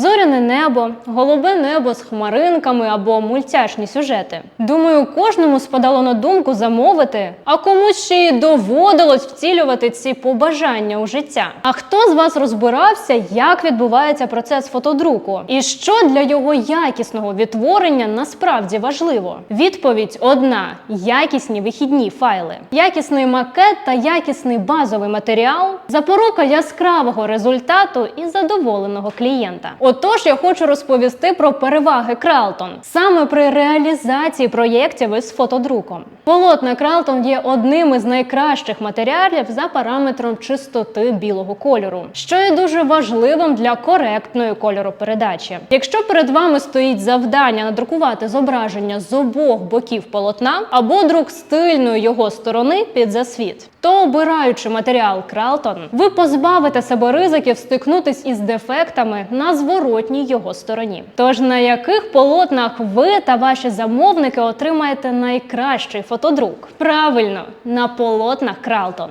zor небо, голубе небо з хмаринками або мультяшні сюжети. Думаю, кожному спадало на думку замовити, а комусь ще й доводилось втілювати ці побажання у життя. А хто з вас розбирався, як відбувається процес фотодруку, і що для його якісного відтворення насправді важливо? Відповідь одна: якісні вихідні файли, якісний макет та якісний базовий матеріал, запорука яскравого результату і задоволеного клієнта. Отож, я хочу розповісти про переваги Кралтон саме при реалізації проєктів із фотодруком. Полотна Кралтон є одним із найкращих матеріалів за параметром чистоти білого кольору, що є дуже важливим для коректної кольоропередачі. Якщо перед вами стоїть завдання надрукувати зображення з обох боків полотна або друк з тильної його сторони під засвіт, то обираючи матеріал Кралтон, ви позбавите себе ризиків стикнутись із дефектами на зворотній його стороні. Тож на яких полотнах ви та ваші замовники отримаєте найкращий фотодрук? Правильно, на полотнах Кралтон.